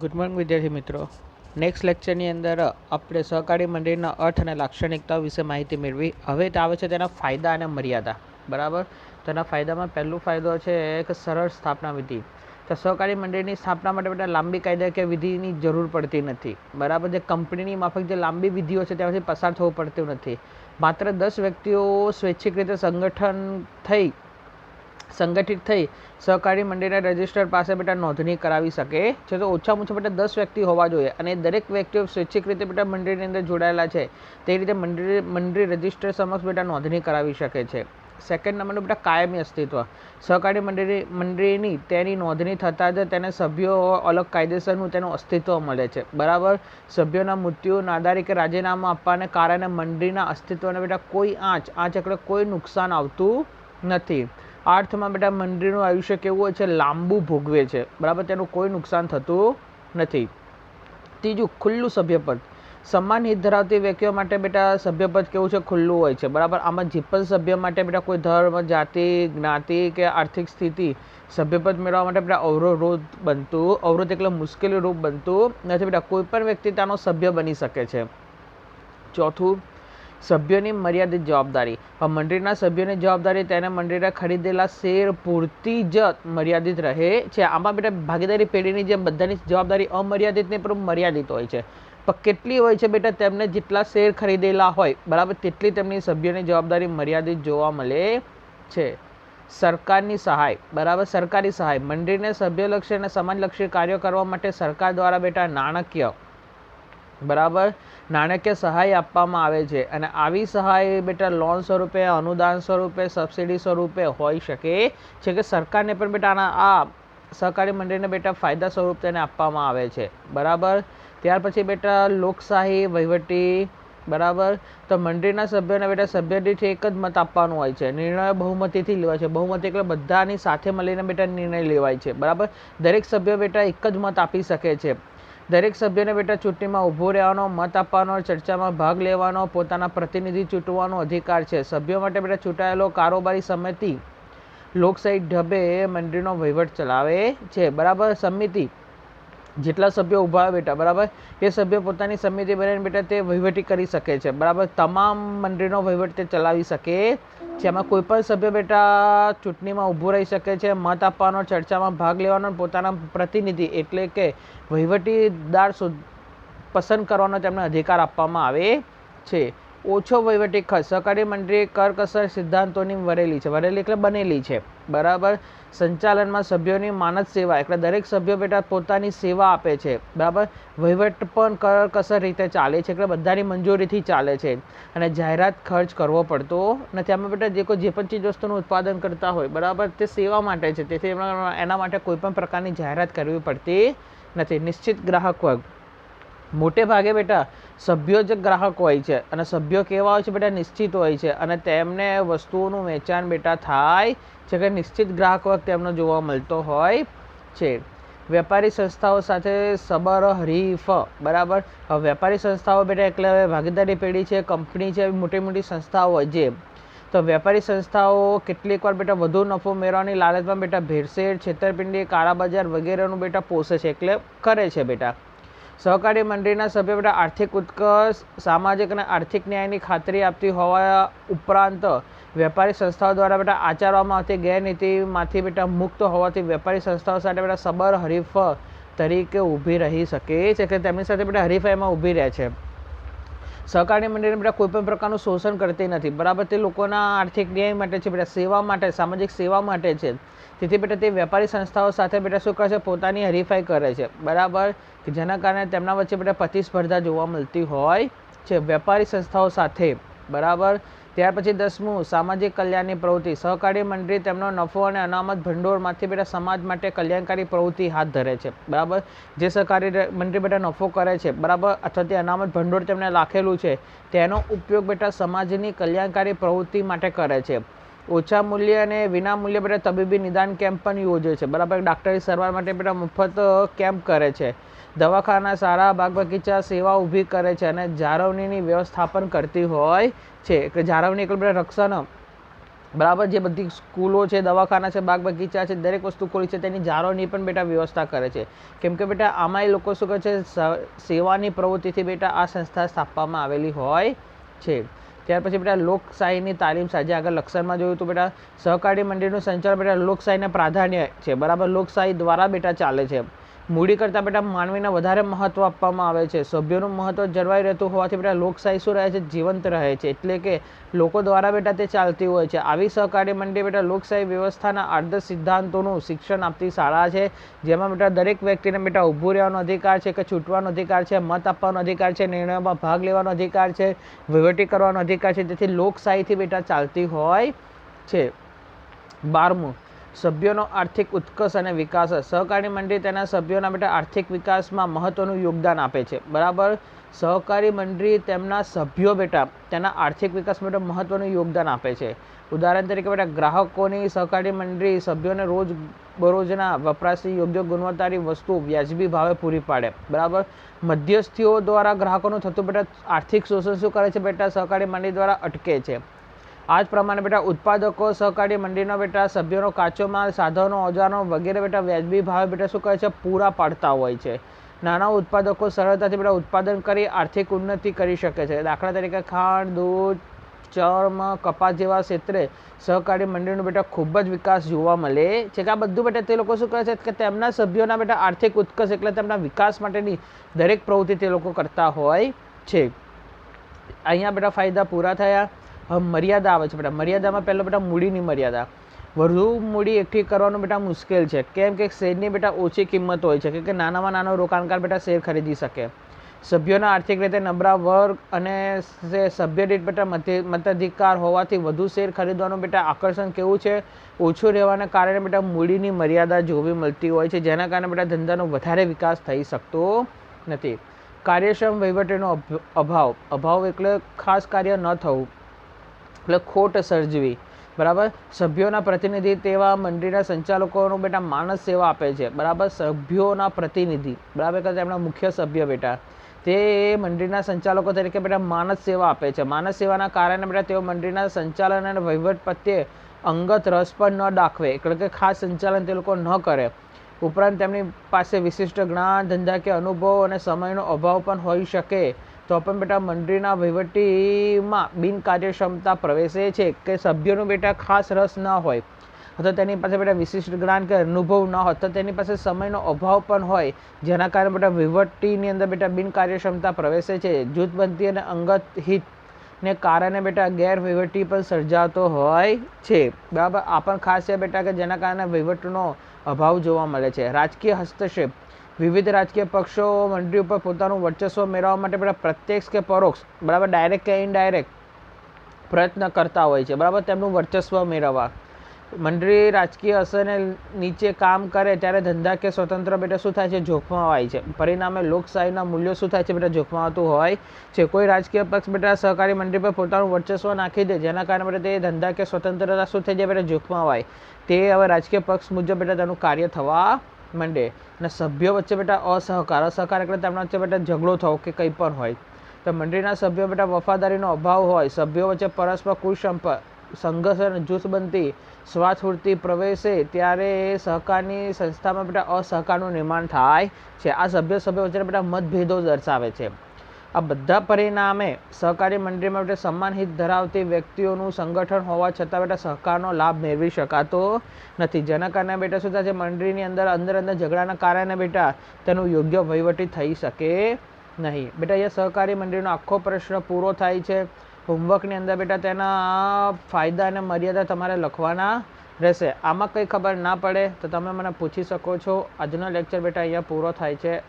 Good morning વિદ્યાર્થી મિત્રો. Next લેક્ચરની અંદર આપણે સહકારી મંડળીના અર્થ અને લાક્ષણિકતાઓ વિશે માહિતી મેળવી. હવે તો આવે છે તેના ફાયદા અને મર્યાદા. બરાબર? તેના ફાયદામાં પહેલો ફાયદો છે એક સરળ સ્થાપના વિધિ. તો સહકારી મંડળીની સ્થાપના માટે બધા લાંબી કાયદાકીય વિધિની જરૂર પડતી નથી. બરાબર? જે કંપનીની માફક જે લાંબી વિધિઓ છે ત્યાંથી પસાર થવું પડતું નથી. માત્ર દસ વ્યક્તિઓ સ્વૈચ્છિક રીતે સંગઠન થઈ સંગઠિત થઈ સહકારી મંડળના રજિસ્ટર પાસે બેટા નોંધણી કરાવી શકે છે. તો ઓછામાં ઓછા બેટા દસ વ્યક્તિ હોવા જોઈએ અને દરેક વ્યક્તિઓ સ્વૈચ્છિક રીતે બેટા મંડળીની અંદર જોડાયેલા છે. તે રીતે મંડળી મંડળી રજિસ્ટર સમક્ષ બેટા નોંધણી કરાવી શકે છે. સેકન્ડ નંબરનું બેટા કાયમી અસ્તિત્વ. સહકારી મંડળી, મંડળીની તેની નોંધણી થતાં જ તેને સભ્યો અલગ કાયદેસરનું તેનું અસ્તિત્વ મળે છે. બરાબર? સભ્યોના મૃત્યુ, નાદારી કે રાજીનામું આપવાને કારણે મંડળીના અસ્તિત્વને બેટા કોઈ આંચ આંચ એટલે કોઈ નુકસાન આવતું નથી. આ અર્થમાં બેટા મંદિરનું આયુષ્ય કેવું હોય છે, લાંબુ ભોગવે છે. બરાબર, તેનું કોઈ નુકસાન થતું નથી. ત્રીજું, ખુલ્લું સભ્યપદ. સમાન હિત ધરાવતી વ્યક્તિઓ માટે બેટા સભ્યપદ કેવું છે, ખુલ્લું હોય છે. બરાબર, આમાં જે પણ સભ્ય માટે બેટા કોઈ ધર્મ, જાતિ, જ્ઞાતિ કે આર્થિક સ્થિતિ સભ્યપદ મેળવવા માટે બેટા અવરોધ બનતું, અવરોધ એટલે મુશ્કેલી રૂપ બનતું નથી બેટા. કોઈ પણ વ્યક્તિ તેનો સભ્ય બની શકે છે. ચોથું સભ્યોની મર્યાદિત જવાબદારી. પણ મંડળીના સભ્યોની જવાબદારી તેને મંડળીના ખરીદેલા શેર પૂરતી જ મર્યાદિત રહે છે. આમાં બેટા ભાગીદારી પેઢીની જે બધાની જવાબદારી અમર્યાદિત નહીં, પણ મર્યાદિત હોય છે. પણ કેટલી હોય છે બેટા? તેમને જેટલા શેર ખરીદેલા હોય, બરાબર, તેટલી તેમની સભ્યોની જવાબદારી મર્યાદિત જોવા મળે છે. સરકારની સહાય, બરાબર, સરકારી સહાય. મંડળીને સભ્યલક્ષી અને સમાજલક્ષી કાર્યો કરવા માટે સરકાર દ્વારા બેટા નાણાકીય બરાબર? નાણાકીય સહાય આપવામાં આવે છે. અને આવી સહાય બેટા લોન સ્વરૂપે, અનુદાન સ્વરૂપે સબસિડી સ્વરૂપે હોઈ શકે છે કે સરકારને પણ બેટા આના, આ સહકારી મંડળીને બેટા ફાયદા સ્વરૂપ તેને આપવામાં આવે છે. બરાબર? ત્યાર પછી બેટા લોકશાહી, વહીવટી, બરાબર? તો મંડળીના સભ્યોને બેટા સભ્ય દીઠ એક જ મત આપવાનું હોય છે. નિર્ણય બહુમતીથી લેવાય છે. બહુમતી એટલે બધાની સાથે મળીને બેટા નિર્ણય લેવાય છે. બરાબર? દરેક સભ્ય બેટા એક જ મત આપી શકે છે. દરેક સભ્યને બેટા ચૂંટણીમાં ઊભો રહેવાનો, મત આપવાનો, ચર્ચામાં ભાગ લેવાનો, પોતાના પ્રતિનિધિ ચૂંટવાનો અધિકાર છે. સભ્યો માટે બેટા ચૂંટાયેલો કારોબારી સમિતિ લોકશાહી ઢબે મંડળીનો વહીવટ ચલાવે છે. બરાબર? સમિતિ. જેટલા સભ્યો ઊભા હોય બેટા, બરાબર? એ સભ્યો પોતાની સમિતિ બનાવીને બેટા તે વહીવટી કરી શકે છે. બરાબર? તમામ મંડળીનો વહીવટ તે ચલાવી શકે છે કોઈપણ કોઈ પણ સભ્ય બેટા ચૂંટણીમાં ઊભું રહી શકે છે, મત આપવાનો, ચર્ચામાં ભાગ લેવાનો પોતાના પ્રતિનિધિ એટલે કે વહીવટીદાર પસંદ કરવાનો તેમને અધિકાર આપવામાં આવે છે. ઓછો વહીવટી ખર્ચ. સહકારી મંડળી કરકસર સિદ્ધાંતોની વરેલી છે. વરેલી એટલે બનેલી છે. બરાબર? સંચાલનમાં સભ્યોની માનદ સેવા. એટલે દરેક સભ્યો બેટા પોતાની સેવા આપે છે. બરાબર? વહીવટ પણ કરકસર રીતે ચાલે છે. એટલે બધાની મંજૂરીથી ચાલે છે. અને જાહેરાત ખર્ચ કરવો પડતો નથી. આમાં બેટા જે કોઈ જે પણ ચીજ વસ્તુનું ઉત્પાદન કરતા હોય, બરાબર? તે સેવા માટે છે. તેથી એના માટે કોઈ પણ પ્રકારની જાહેરાત કરવી પડતી નથી. નિશ્ચિત ગ્રાહક વર્ગ. મોટે ભાગે બેટા સભ્યો જ ગ્રાહક હોય છે અને સભ્યો કેવા હોય છે બેટા નિશ્ચિત હોય છે અને તેમને વસ્તુઓનું વેચાણ બેટા થાય છે કે નિશ્ચિત ગ્રાહક વર્ગ તેમનો જોવા મળતો હોય છે. વેપારી સંસ્થાઓ સાથે સબર હરીફ બરાબર? હવે વેપારી સંસ્થાઓ બેટા એટલે હવે ભાગીદારી પેઢી છે, કંપની છે મોટી મોટી સંસ્થાઓ હોય જે તો વેપારી સંસ્થાઓ કેટલીક વાર બેટા વધુ નફો મેળવવાની લાલચમાં બેટા ભેળસેળ, છેતરપિંડી કાળા બજાર વગેરેનું બેટા પોષે છે, એટલે કરે છે બેટા. સહકારી મંડળીના સભ્ય બેટા આર્થિક ઉત્કર્ષ, સામાજિક અને આર્થિક ન્યાયની ખાતરી આપતી હોવા ઉપરાંત વેપારી સંસ્થાઓ દ્વારા બેટા આચરવામાં આવતી ગેરનીતિમાંથી બેટા મુક્ત હોવાથી વેપારી સંસ્થાઓ સાથે બેટા સબર હરીફ તરીકે ઊભી રહી શકે છે. કે તેમની સાથે બેટા હરીફાઈમાં ઊભી રહે છે. સહકારી મંડળીને બેટા કોઈ પણ પ્રકારનું શોષણ કરતી નથી. બરાબર, તે લોકોના આર્થિક ન્યાય માટે છે બેટા સેવા માટે, સામાજિક સેવા માટે છે. તેથી બેટા તે વેપારી સંસ્થાઓ સાથે બેટા શું કરે છે? પોતાની હરીફાઈ કરે છે. બરાબર, કે જેના કારણે તેમના વચ્ચે બેટા પ્રતિસ્પર્ધા જોવા મળતી હોય છે. વેપારી સંસ્થાઓ સાથે. બરાબર ત્યાર પછી દસમું, સામાજિક કલ્યાણની પ્રવૃત્તિ. સહકારી મંડળી તેમનો નફો અને અનામત ભંડોળમાંથી બેટા સમાજ માટે કલ્યાણકારી પ્રવૃત્તિ હાથ ધરે છે. બરાબર? જે સહકારી મંડળી બેટા નફો કરે છે. બરાબર? અથવા તે અનામત ભંડોળ તેમને રાખેલું છે. તેનો ઉપયોગ બેટા સમાજની કલ્યાણકારી પ્રવૃત્તિ માટે કરે છે. ઓછા મૂલ્ય અને વિના મૂલ્ય બેટા તબીબી નિદાન કેમ્પ પણ યોજે છે. બરાબર? ડાક્ટરી સારવાર માટે બધા મફત કેમ્પ કરે છે. દવાખાના સારા બાગ બગીચા સેવા ઊભી કરે છે અને જાળવણીની વ્યવસ્થાપન કરતી હોય છે. કે જાળવણી એટલે બધા રક્ષણ. બરાબર? જે બધી સ્કૂલો છે, દવાખાના છે બાગ બગીચા છે, દરેક વસ્તુ ખોલી છે, તેની જાળવણી પણ બેટા વ્યવસ્થા કરે છે. કેમ કે બેટા આમાં એ લોકો શું કરે છે સેવાની પ્રવૃત્તિથી બેટા આ સંસ્થા સ્થાપવામાં આવેલી હોય છે. ત્યાર પછી બેટા લોકશાહીની તાલીમ સાજે. આગળ લક્ષણમાં જોયું તો બેટા સહકારી મંડળીનું સંચાલન બેટા લોકશાહીને પ્રાધાન્ય છે. બરાબર લોકશાહી દ્વારા બેટા ચાલે છે મૂડી કરતાં બેટા માનવીને વધારે મહત્ત્વ આપવામાં આવે છે. સભ્યોનું મહત્ત્વ જળવાઈ રહેતું હોવાથી બેટા લોકશાહી શું રહે છે, જીવંત રહે છે. એટલે કે લોકો દ્વારા બેટા તે ચાલતી હોય છે. આવી સહકારી મંડળી બેટા લોકશાહી વ્યવસ્થાના આદર્શ સિદ્ધાંતોનું શિક્ષણ આપતી શાળા છે, જેમાં બેટા દરેક વ્યક્તિને બેટા ઊભું રહેવાનો અધિકાર છે, કે છૂટવાનો અધિકાર છે, મત આપવાનો અધિકાર છે, નિર્ણયોમાં ભાગ લેવાનો અધિકાર છે, વહીવટી કરવાનો અધિકાર છે. તેથી લોકશાહીથી બેટા ચાલતી હોય છે. બારમું સભ્યોનો આર્થિક ઉત્કર્ષ અને વિકાસ. સહકારી મંડળી તેના સભ્યોના માટે આર્થિક વિકાસમાં મહત્ત્વનું યોગદાન આપે છે. બરાબર? સહકારી મંડળી તેમના સભ્યો બેટા તેના આર્થિક વિકાસ માટે મહત્વનું યોગદાન આપે છે. ઉદાહરણ તરીકે બેટા, ગ્રાહકોની સહકારી મંડળી સભ્યોને રોજ બરોજના વપરાશની યોગ્ય ગુણવત્તાની વસ્તુ વ્યાજબી ભાવે પૂરી પાડે. બરાબર? મધ્યસ્થીઓ દ્વારા ગ્રાહકોનું થતું બેટા આર્થિક શોષણ શું કરે છે બેટા? સહકારી મંડળી દ્વારા અટકે છે. આ જ પ્રમાણે બેટા ઉત્પાદકો સહકારી મંડળીનો બેટા, સભ્યોનો કાચો માલ, સાધનો, ઓજારો વગેરે બેટા વ્યાજબી ભાવે બેટા શું કહે છે? પૂરા પાડતા હોય છે. નાના ઉત્પાદકો સરળતાથી બેટા ઉત્પાદન કરી આર્થિક ઉન્નતિ કરી શકે છે. દાખલા તરીકે ખાંડ, દૂધ, ચર્મ, કપાસ જેવા ક્ષેત્રે સહકારી મંડળીનો બેટા ખૂબ જ વિકાસ જોવા મળે છે કે આ બધું બેટા તે લોકો શું કરે છે? કે તેમના સભ્યોના બેટા આર્થિક ઉત્કર્ષ એટલે તેમના વિકાસ માટેની દરેક પ્રવૃત્તિ તે લોકો કરતા હોય છે. અહીંયા બેટા ફાયદા પૂરા થયા. મર્યાદા આવે છે બેટા. મર્યાદામાં પહેલો બેટા મૂડીની મર્યાદા. વધુ મૂડી એકઠી કરવાનું બેટા મુશ્કેલ છે. કેમ કે શેરની બેટા ઓછી કિંમત હોય છે? કે નાનામાં નાનો રોકાણકાર બેટા શેર ખરીદી શકે. સભ્યોના આર્થિક રીતે નબળા વર્ગ અને સભ્ય દીઠ બેટા મતાધિકાર હોવાથી વધુ શેર ખરીદવાનું બેટા આકર્ષણ કેવું છે? ઓછું રહેવાને કારણે બેટા મૂડીની મર્યાદા જોવી મળતી હોય છે, જેના કારણે બેટા ધંધાનો વધારે વિકાસ થઈ શકતો નથી. કાર્યક્ષમ વહીવટીનો અભ- અભાવ. અભાવ એટલે ખાસ કાર્ય ન થવું. એટલે ખોટ સર્જવી. બરાબર? સભ્યોના પ્રતિનિધિ તેવા મંડળીના સંચાલકોનું બેટા માનસ સેવા આપે છે. બરાબર? સભ્યોના પ્રતિનિધિ. બરાબર? કે તેમના મુખ્ય સભ્ય બેટા. તે મંડળીના સંચાલકો તરીકે બેટા માનસ સેવા આપે છે. માનસ સેવાના કારણે બેટા તેઓ મંડળીના સંચાલન અને વહીવટ પ્રત્યે અંગત રસ પણ ન દાખવે. એટલે કે ખાસ સંચાલન તે લોકો ન કરે. ઉપરાંત તેમની પાસે વિશિષ્ટ જ્ઞાન, ધંધા કે અનુભવ અને સમયનો અભાવ પણ હોઈ શકે. તો પણ બેટા મંડળીના વહીવટીમાં બિનકાર્યક્ષમતા પ્રવેશે છે કે સભ્યોનું બેટા ખાસ રસ ન હોય. અથવા તેની પાસે બેટા વિશિષ્ટ જ્ઞાન કે અનુભવ ન હોય, તો તેની પાસે સમયનો અભાવ પણ હોય. જેના કારણે બેટા વહીવટીની અંદર બેટા બિનકાર્યક્ષમતા પ્રવેશે છે. જૂથબંધી અને અંગત હિત ને કારણે બેટા ગેરવહીવટી પણ સર્જાતો હોય છે. બરાબર, આ પણ ખાસ છે બેટા કે જેના કારણે વહીવટનો અભાવ જોવા મળે છે. રાજકીય હસ્તક્ષેપ. વિવિધ રાજકીય પક્ષો મંડળી ઉપર પોતાનું વર્ચસ્વ મેળવવા માટે બધા પ્રત્યક્ષ કે પરોક્ષ, બરાબર ડાયરેક્ટ કે ઇનડાયરેક્ટ પ્રયત્ન કરતા હોય છે. બરાબર, તેમનું વર્ચસ્વ મેળવવા. મંડળી રાજકીય અસરને નીચે કામ કરે ત્યારે ધંધાકીય સ્વતંત્ર, બેટા, શું થાય છે? જોખમાવાય છે. પરિણામે લોકશાહીના મૂલ્યો શું થાય છે? બેટા જોખમાતું હોય છે. કોઈ રાજકીય પક્ષ, બેટા, સહકારી મંડળી પર પોતાનું વર્ચસ્વ નાખી દે, જેના કારણે, બેટા, તે ધંધાકીય સ્વતંત્રતા શું થઈ જાય? બેટા જોખમાવાય તે હવે રાજકીય પક્ષ મુજબ, બેટા, તેનું કાર્ય થવા માંડે અને સભ્યો વચ્ચે બેટા અસહકાર. અસહકાર એટલે તેમના વચ્ચે બેટા ઝઘડો થવો કે કંઈ પણ હોય. તો મંડળીના સભ્યો બેટા વફાદારીનો અભાવ હોય, સભ્યો વચ્ચે પરસ્પર કુસંપર્ક સંઘર્ષ અને જૂથબંધી સ્વાસ્ફૂર્તિ પ્રવેશે, ત્યારે એ સહકારની સંસ્થામાં બેટા અસહકારનું નિર્માણ થાય છે. આ સભ્ય સભ્યો વચ્ચે બેટા મતભેદો દર્શાવે છે. આ બધા પરિણામે સહકારી મંડળીમાં બેટા સમાન હિત ધરાવતી વ્યક્તિઓનું સંગઠન હોવા છતાં બેટા સહકારનો લાભ મેળવી શકાતો નથી. જેના કારણે બેટા થાય છે? મંડળીની અંદર અંદર અંદર ઝઘડાના કારણે બેટા તેનું યોગ્ય વહીવટી થઈ શકે નહીં. બેટા અહીંયા સહકારી મંડળીનો આખો પ્રશ્ન પૂરો થાય છે. હોમવર્કની અંદર બેટા તેના ફાયદા અને મર્યાદા તમારે લખવાના રહેશે. આમાં કંઈ ખબર ના પડે તો તમે મને પૂછી શકો છો. આજનો લેક્ચર બેટા અહીંયા પૂરો થાય છે.